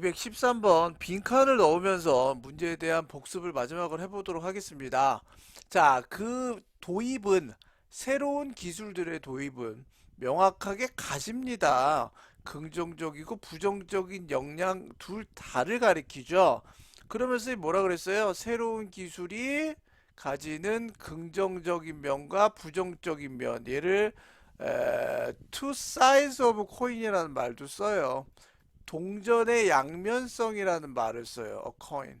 213번 빈칸을 넣으면서 문제에 대한 복습을 마지막으로 해보도록 하겠습니다. 자, 그 도입은 새로운 기술들의 도입은 명확하게 가집니다. 긍정적이고 부정적인 영향 둘 다를 가리키죠. 그러면서 뭐라 그랬어요? 새로운 기술이 가지는 긍정적인 면과 부정적인 면 얘를 에, two sides of coin이라는 말도 써요. 동전의 양면성이라는 말을 써요. a coin.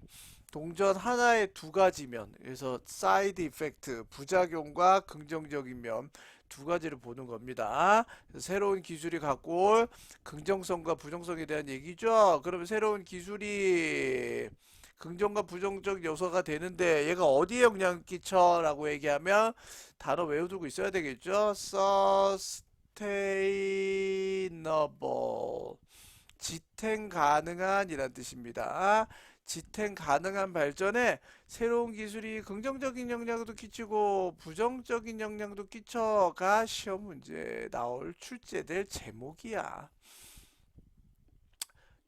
동전 하나의 두 가지 면. 그래서 side effect, 부작용과 긍정적인 면 두 가지를 보는 겁니다. 새로운 기술이 갖고 올 긍정성과 부정성에 대한 얘기죠. 그러면 새로운 기술이 긍정과 부정적 요소가 되는데 얘가 어디에 영향을 끼쳐? 라고 얘기하면 단어 외워두고 있어야 되겠죠. sustainable 지탱 가능한 이란 뜻입니다. 지탱 가능한 발전에 새로운 기술이 긍정적인 영향도 끼치고 부정적인 영향도 끼쳐가 시험 문제에 나올 출제될 제목이야.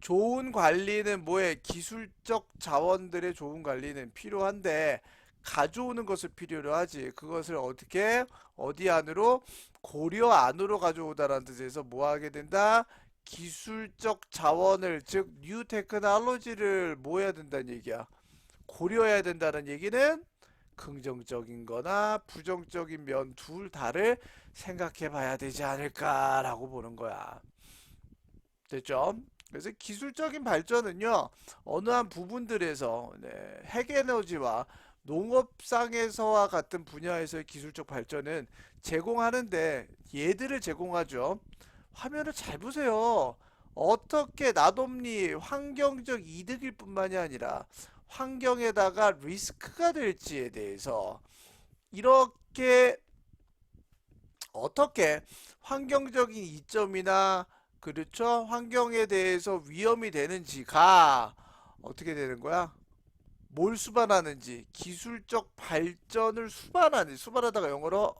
좋은 관리는 뭐에 기술적 자원들의 좋은 관리는 필요한데 가져오는 것을 필요로 하지. 그것을 어떻게 어디 안으로 고려 안으로 가져오다라는 뜻에서 뭐 하게 된다? 기술적 자원을 즉 뉴 테크놀로지를 뭐 해야 된다는 얘기야. 고려해야 된다는 얘기는 긍정적인 거나 부정적인 면 둘 다를 생각해 봐야 되지 않을까라고 보는 거야. 됐죠? 그래서 기술적인 발전은요, 어느 한 부분들에서 네, 핵에너지와 농업상에서와 같은 분야에서의 기술적 발전은 제공하는데 얘들을 제공하죠. 화면을 잘 보세요. 어떻게 나돔니 환경적 이득일 뿐만이 아니라 환경에다가 리스크가 될지에 대해서 이렇게 어떻게 환경적인 이점이나 그렇죠? 환경에 대해서 위험이 되는지가 어떻게 되는 거야? 뭘 수반하는지 기술적 발전을 수반하는 수반하다가 영어로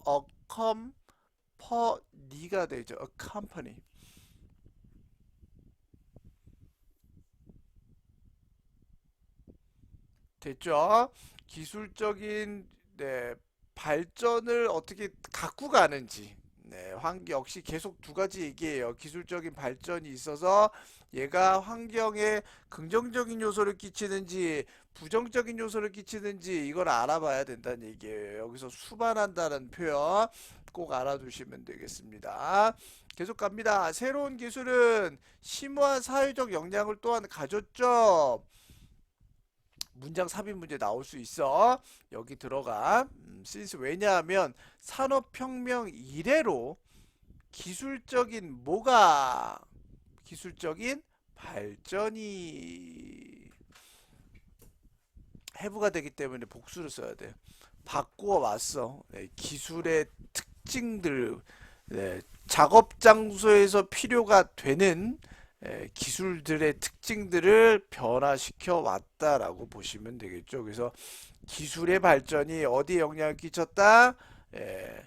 accompany가 되죠. accompany 됐죠? 기술적인 네, 발전을 어떻게 갖고 가는지 네, 환경 역시 계속 두 가지 얘기예요. 기술적인 발전이 있어서 얘가 환경에 긍정적인 요소를 끼치는지 부정적인 요소를 끼치는지 이걸 알아봐야 된다는 얘기예요. 여기서 수반한다는 표현 꼭 알아두시면 되겠습니다. 계속 갑니다. 새로운 기술은 심오한 사회적 영향을 또한 가졌죠. 문장 삽입 문제 나올 수 있어. 여기 들어가. 음, 왜냐하면 산업혁명 이래로 기술적인 뭐가 기술적인 발전이 해부가 되기 때문에 복수를 써야 돼. 바꾸어 왔어. 네, 기술의 특 징들, 네, 작업 장소에서 필요가 되는 에, 기술들의 특징들을 변화시켜 왔다라고 보시면 되겠죠. 그래서 기술의 발전이 어디에 영향을 끼쳤다? 에,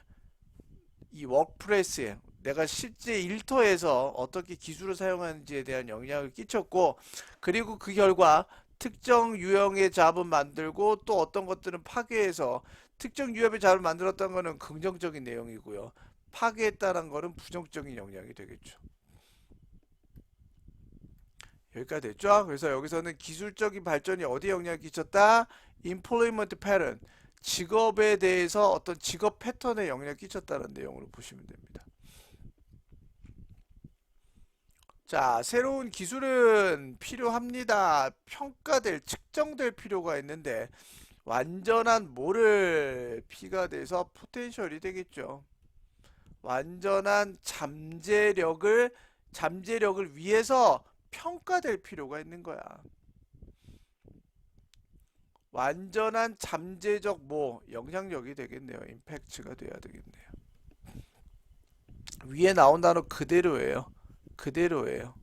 이 워크프레스에 내가 실제 일터에서 어떻게 기술을 사용하는지에 대한 영향을 끼쳤고 그리고 그 결과 특정 유형의 잡을 만들고 또 어떤 것들은 파괴해서 특정 유형의 잡을 만들었던 거는 긍정적인 내용이고요. 파괴했다는 거는 부정적인 영향이 되겠죠. 여기까지 됐죠? 그래서 여기서는 기술적인 발전이 어디에 영향을 끼쳤다? employment pattern. 직업에 대해서 어떤 직업 패턴에 영향을 끼쳤다는 내용으로 보시면 됩니다. 자, 새로운 기술은 필요합니다. 평가될, 측정될 필요가 있는데 완전한 뭐를 P가 돼서 포텐셜이 되겠죠. 완전한 잠재력을 잠재력을 위해서 평가될 필요가 있는 거야. 완전한 잠재적 뭐 영향력이 되겠네요. 임팩트가 돼야 되겠네요. 위에 나온 단어 그대로예요. 그대로예요.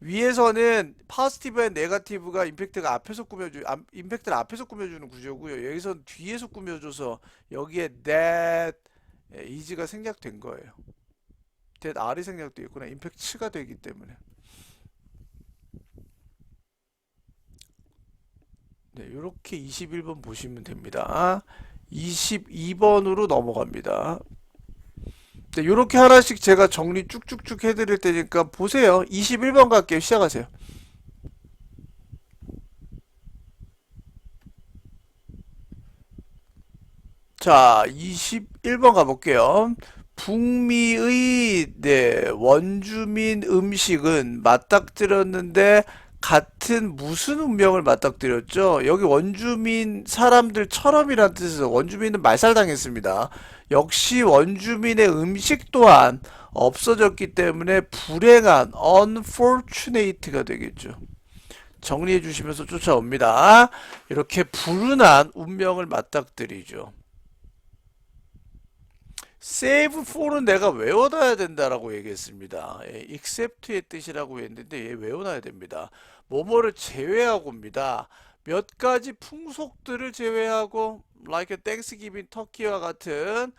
위에서는 파스티브 앤 네가티브가 임팩트가 앞에서 꾸며주 임팩트를 앞에서 꾸며주는 구조고요. 여기선 뒤에서 꾸며줘서 여기에 that is가 생략된 거예요. that r이 생략되겠구나. 임팩트가 되기 때문에. 네, 이렇게 21번 보시면 됩니다. 22번으로 넘어갑니다. 네, 이렇게 하나씩 제가 정리 쭉쭉쭉 해드릴 테니까 보세요. 21번 갈게요. 시작하세요. 자, 21번 가볼게요. 북미의 네, 원주민 음식은 맞닥뜨렸는데 같은 무슨 운명을 맞닥뜨렸죠? 여기 원주민 사람들처럼이란 뜻에서 원주민은 말살당했습니다. 역시 원주민의 음식 또한 없어졌기 때문에 불행한 unfortunate가 되겠죠. 정리해 주시면서 쫓아옵니다. 이렇게 불운한 운명을 맞닥뜨리죠. Save for는 내가 외워놔야 된다라고 얘기했습니다. 예, except의 뜻이라고 했는데 얘 외워놔야 됩니다. 뭐뭐를 제외하고입니다. 몇 가지 풍속들을 제외하고 like Thanksgiving 터키와 같은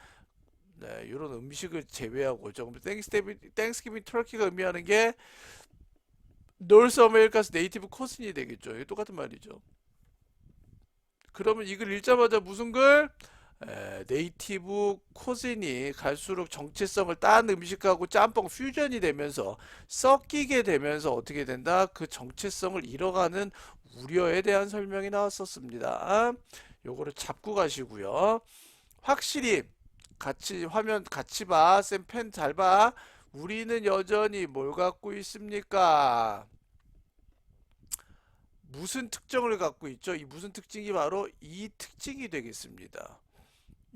네, 이런 음식을 제외하고 죠 Thanksgiving, Thanksgiving 터키가 의미하는 게 North America's Native Cousin이 되겠죠. 똑같은 말이죠. 그러면 이걸 읽자마자 무슨 글? 에, 네이티브 코진이 갈수록 정체성을 딴 음식하고 짬뽕 퓨전이 되면서 섞이게 되면서 어떻게 된다? 그 정체성을 잃어가는 우려에 대한 설명이 나왔었습니다. 요거를 잡고 가시고요. 확실히 같이 화면 같이 봐. 쌤 펜 잘 봐. 우리는 여전히 뭘 갖고 있습니까? 무슨 특정을 갖고 있죠? 이 무슨 특징이 바로 이 특징이 되겠습니다.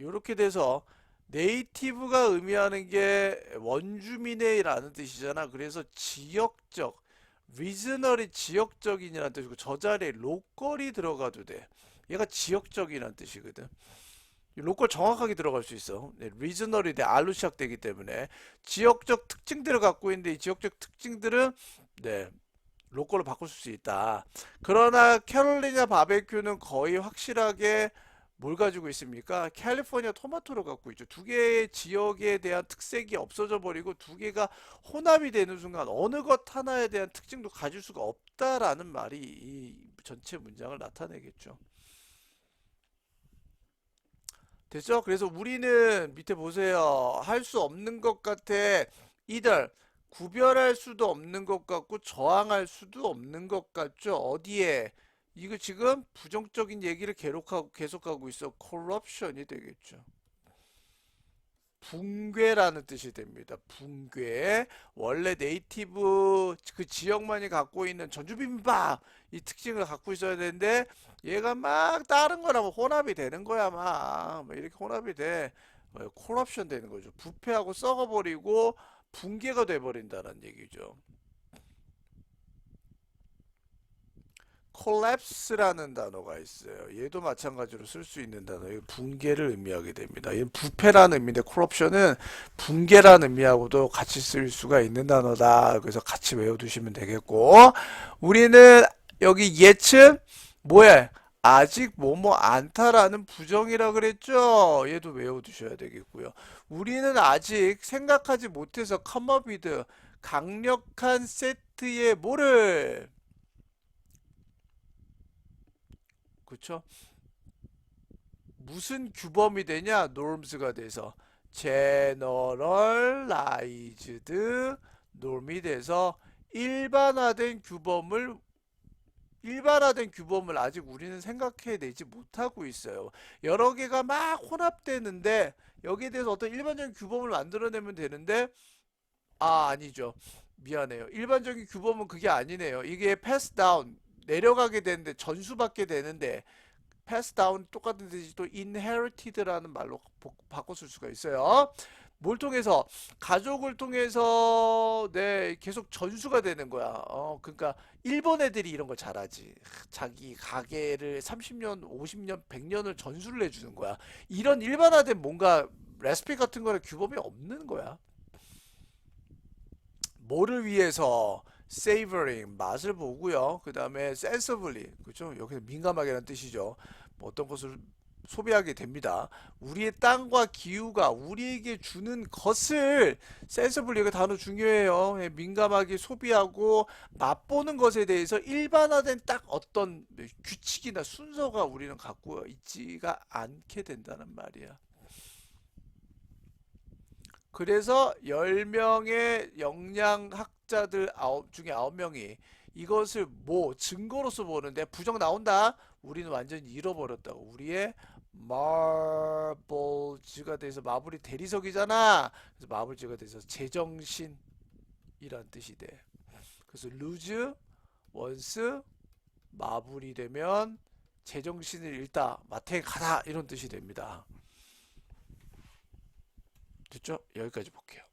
이렇게 돼서 네이티브가 의미하는 게 원주민의라는 뜻이잖아. 그래서 지역적, 리저널이 지역적인이라는 뜻이고 저 자리에 로컬이 들어가도 돼. 얘가 지역적이라는 뜻이거든. 로컬 정확하게 들어갈 수 있어. 네, 리저널이 돼. 알로 시작되기 때문에 지역적 특징들을 갖고 있는데 이 지역적 특징들은 네, 로컬로 바꿀 수 있다. 그러나 캐롤리나 바베큐는 거의 확실하게 뭘 가지고 있습니까? 캘리포니아 토마토를 갖고 있죠. 두 개의 지역에 대한 특색이 없어져 버리고 두 개가 혼합이 되는 순간 어느 것 하나에 대한 특징도 가질 수가 없다라는 말이 이 전체 문장을 나타내겠죠. 됐죠? 그래서 우리는 밑에 보세요. 할 수 없는 것 같아. 이들 구별할 수도 없는 것 같고 저항할 수도 없는 것 같죠? 어디에? 이거 지금 부정적인 얘기를 계속하고, 계속하고 있어. corruption이 되겠죠. 붕괴라는 뜻이 됩니다. 붕괴. 원래 네이티브 그 지역만이 갖고 있는 전주비빔밥 이 특징을 갖고 있어야 되는데 얘가 막 다른 거랑 혼합이 되는 거야 막. 뭐 이렇게 혼합이 돼. 콜옵션 되는 거죠. 부패하고 썩어버리고 붕괴가 돼버린다는 얘기죠. Collapse라는 단어가 있어요. 얘도 마찬가지로 쓸 수 있는 단어예요. 붕괴를 의미하게 됩니다. 얘 부패라는 의미인데 corruption은 붕괴라는 의미하고도 같이 쓸 수가 있는 단어다. 그래서 같이 외워두시면 되겠고 우리는 여기 예측 뭐야? 아직 뭐뭐 않다라는 부정이라 그랬죠. 얘도 외워두셔야 되겠고요. 우리는 아직 생각하지 못해서 컴어비드 강력한 세트의 뭐를 그쵸? 무슨 규범이 되냐? norms가 돼서 generalized norm이 돼서 일반화된 규범을 일반화된 규범을 아직 우리는 생각해내지 못하고 있어요. 여러 개가 막 혼합되는데 여기에 대해서 어떤 일반적인 규범을 만들어내면 되는데 아 아니죠. 미안해요. 일반적인 규범은 그게 아니네요. 이게 pass down 내려가게 되는데 전수받게 되는데 pass down 똑같은 뜻이 또 inherited라는 말로 쓸 수가 있어요. 뭘 통해서 가족을 통해서 네 계속 전수가 되는 거야. 어 그러니까 일본 애들이 이런 걸 잘하지. 자기 가게를 30년, 50년, 100년을 전수를 해주는 거야. 이런 일반화된 뭔가 레시피 같은 거는 규범이 없는 거야. 뭐를 위해서 savoring 맛을 보고요. 그 다음에 sensibly 그죠? 여기서 민감하게라는 뜻이죠. 뭐 어떤 것을 소비하게 됩니다. 우리의 땅과 기후가 우리에게 주는 것을 센서블 이거 단어 중요해요. 예, 민감하게 소비하고 맛보는 것에 대해서 일반화된 딱 어떤 규칙이나 순서가 우리는 갖고 있지가 않게 된다는 말이야. 그래서 10명의 영양학자들 아홉 중에 9명이 이것을 뭐 증거로서 보는데 부정 나온다. 우리는 완전히 잃어버렸다고. 우리의 마블즈가 돼서 마블이 대리석이잖아. 그래서 마블즈가 돼서 제정신이란 뜻이 돼. 그래서 루즈 원스 마블이 되면 제정신을 잃다 마태에 가다 이런 뜻이 됩니다. 됐죠? 여기까지 볼게요.